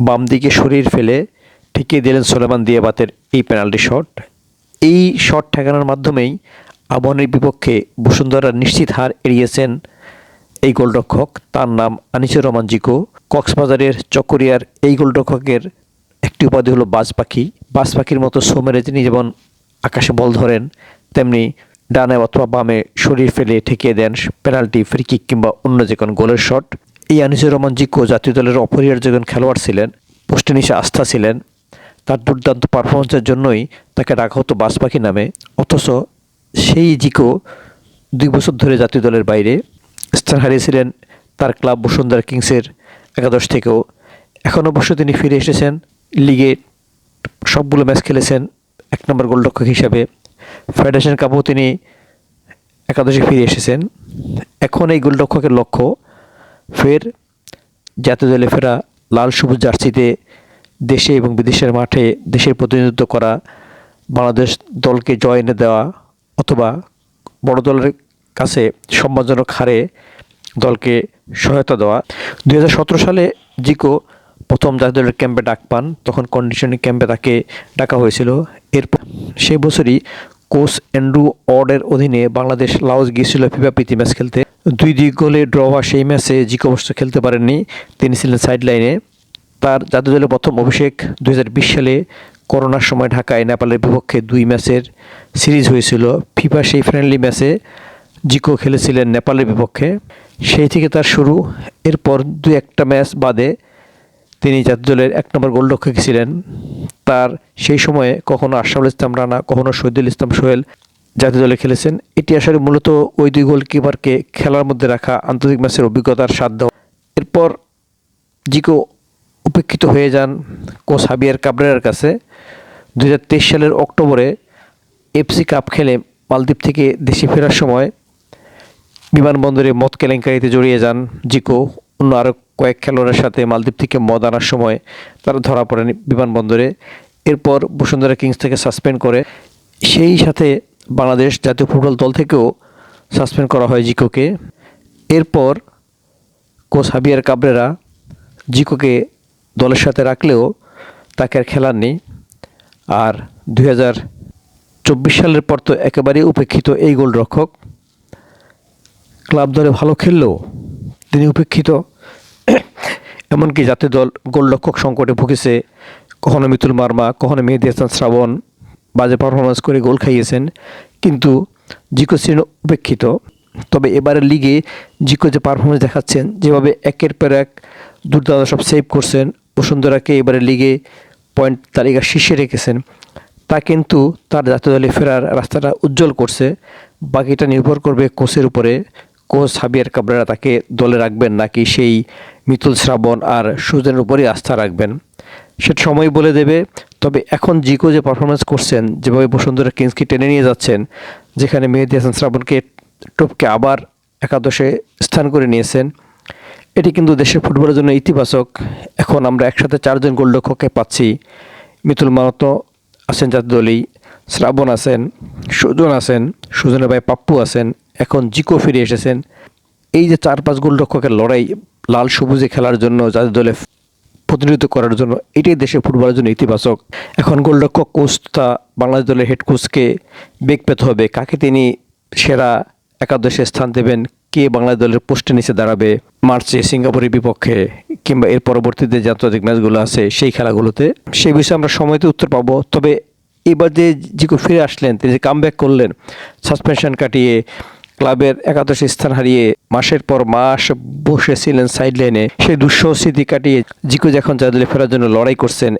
বাম দিকে শরীর ফেলে ঠেকিয়ে দিলেন সোলেমান দিয়াবাতের এই পেনাল্টি শট এই শট ঠেকানোর মাধ্যমেই আবহানের বিপক্ষে বসুন্ধরা নিশ্চিত হার এড়িয়েছেন এই গোলরক্ষক। তার নাম আনিসুর রহমান জিকো। কক্সবাজারের চকরিয়ার এই গোলরক্ষকের একটি উপাধি হলো বাজ পাখি বাজ পাখির মতো সোমেরে তিনি যেমন আকাশে বল ধরেন, তেমনি ডানে অথবা বামে শরীর ফেলে ঠেকিয়ে দেন পেনাল্টি ফ্রি কিক কিংবা অন্য যে কোনো গোলের শট এই আনিসুর রহমান জিকো জাতীয় দলের অপরিহার্য একজন খেলোয়াড় ছিলেন পোস্টে নিশে আস্থা ছিলেন। তার দুর্দান্ত পারফরমেন্সের জন্যই তাকে ডাকা হতো বাজ পাখি নামে। অথচ সেই জিকো দুই বছর ধরে জাতীয় দলের বাইরে স্থান হারিয়েছিলেন তার ক্লাব বসুন্ধরা কিংসের একাদশ থেকেও। এখন অবশ্য তিনি ফিরে এসেছেন, লিগে সবগুলো ম্যাচ খেলেছেন এক নম্বর গোলরক্ষক হিসাবে। ফেডারেশন কাপও তিনি একাদশে ফিরে এসেছেন। এখন এই গোলরক্ষকের লক্ষ্য ফের জাতীয় দলে ফেরা লাল সবুজ জার্সিতে দেশে এবং বিদেশের মাঠে দেশের প্রতিনিধিত্ব করা বাংলাদেশ দলকে জয় এনে দেওয়া অথবা বড় দলের কাছে সম্মানজনক হারে দলকে সহায়তা দেওয়া। দু হাজার সতেরো সালে জিকো প্রথম জাতীয় দলের ক্যাম্পে ডাক পান, তখন কন্ডিশনিং ক্যাম্পে তাকে ডাকা হয়েছিল। এরপর সেই বছরই কোচ অ্যান্ড্রু অর্ডের অধীনে বাংলাদেশ লাওস গিয়েছিল ফিফা প্রীতি ম্যাচ খেলতে। দুই দুই গোলে ড্র হওয়া সেই ম্যাচে জিকো অবশ্য খেলতে পারেননি। তিনি ছিলেন সাইড লাইনে তার জাতীয় দলের প্রথম অভিষেক দু হাজার বিশ সালে করোনার সময় ঢাকায় নেপালের বিপক্ষে দুই ম্যাচের সিরিজ হয়েছিল। ফিফা সেই ফ্রেন্ডলি ম্যাচে জিকো খেলেছিলেন নেপালের বিপক্ষে। সেই থেকে তার শুরু। এরপর দু একটা ম্যাচ বাদে তিনি জাতীয় দলের এক নম্বর গোলরক্ষক ছিলেন। তার সেই সময়ে কখনো আশরাফুল ইসলাম রানা, কখনো শহীদুল ইসলাম সোহেল জাতীয় দলে খেলেছেন, এটি আসলে মূলত ওই দুই গোলকিপারকে খেলার মধ্যে রাখা আন্তর্জাতিক ম্যাচের অভিজ্ঞতার দেওয়া এরপর জিকো উপেক্ষিত হয়ে যান কোচ হাবিয়ার কাবরেরার কাছে। দু হাজার তেইশ সালের অক্টোবরে এফসি কাপ খেলে মালদ্বীপ থেকে দেশে ফেরার সময় বিমানবন্দরে মদ কেলেঙ্কারিতে জড়িয়ে যান জিকো। অন্য আরও কয়েক খেলোয়াড়ের সাথে মালদ্বীপ থেকে মদ আনার সময় তারা ধরা পড়েন বিমানবন্দরে। এরপর বসুন্ধরা কিংস থেকে সাসপেন্ড করে। সেই সাথে বাংলাদেশ জাতীয় ফুটবল দল থেকেও সাসপেন্ড করা হয় জিকোকে। এরপর কোচ হাবিয়ার কাবরেরা জিকোকে দলের সাথে রাখলেও তাকে আর খেলাননি আর দুই চব্বিশ সালের পর তো একেবারেই উপেক্ষিত এই গোলরক্ষক। ক্লাব দলে ভালো খেললেও তিনি উপেক্ষিত। এমনকি জাতীয় দল গোলরক্ষক সংকটে ভুগেছে কখনো মিতুল মার্মা, কখনো মেহেদি হাসান শ্রাবণ বাজে পারফরমেন্স করে গোল খাইয়েছেন। কিন্তু জিকো ছিল উপেক্ষিত। তবে এবারের লিগে জিকো যে পারফরমেন্স দেখাচ্ছেন, যেভাবে একের পর এক দুর্দান্ত সব সেভ করছেন, বসুন্ধরাকে এবারে লিগে পয়েন্ট তালিকা শীর্ষে রেখেছেন, তা কিন্তু তার জাতীয় দলে ফেরার রাস্তাটা উজ্জ্বল করছে। বাকিটা নির্ভর করবে কোচের উপরে। কোচ হাবিয়ার কাবরেরা তাকে দলে রাখবেন নাকি সেই মিতুল শ্রাবণ আর সুজনের উপরেই আস্থা রাখবেন? সেটা সময় বলে দেবে তবে এখন জিকো যে পারফরমেন্স করছেন, যেভাবে বসুন্ধরা কিংসকে টেনে নিয়ে যাচ্ছেন, যেখানে মেহেদি হাসান শ্রাবণকে টপকে আবার একাদশে স্থান করে নিয়েছেন, এটি কিন্তু দেশের ফুটবলের জন্য ইতিবাচক। এখন আমরা একসাথে চারজন গোলরক্ষককে পাচ্ছি। মিতুল মানত আছেন জাতীয় দলেই, শ্রাবণ আছেন, সুজন আছেন, সুজনের ভাই পাপ্পু আছেন, এখন জিকো ফিরে এসেছেন। এই যে চার পাঁচ গোলরক্ষকের লড়াই, লাল সবুজে খেলার জন্য জাতীয় দলে প্রতিনিধিত্ব করার জন্য এটাই দেশের ফুটবলের জন্য ইতিবাচক। এখন গোলরক্ষক কোচটা বাংলাদেশ দলের হেড কোচকে বেগ পেতে হবে, কাকে তিনি সেরা একাদশে স্থান দেবেন, কে বাংলাদেশ দলের পোস্টে নিচে দাঁড়াবে, মার্চে সিঙ্গাপুরের বিপক্ষে কিংবা এর পরবর্তীতে যে আন্তর্জাতিক ম্যাচগুলো আছে সেই খেলাগুলোতে। সেই বিষয়ে আমরা সময়তে উত্তর পাবো। তবে এবার যে জিকো ফিরে আসলেন, তিনি যে কামব্যাক করলেন সাসপেনশন কাটিয়ে ক্লাবের একাদশ স্থান হারিয়ে মাসের পর মাস বসেছিলেন সাইড লাইনে সেই দুঃসহ স্মৃতি কাটিয়ে জিকো যখন চাঁদলে ফেরার জন্য লড়াই করছেন,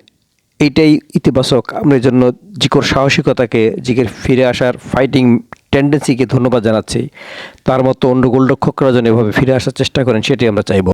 এইটাই ইতিবাচক। এই জন্য জিকোর সাহসিকতাকে, জিকের ফিরে আসার ফাইটিং টেন্ডেন্সিকে ধন্যবাদ জানাচ্ছি। তার মতো অন্য গোলরক্ষকরা যেন এভাবে ফিরে আসার চেষ্টা করেন, সেটি আমরা চাইব।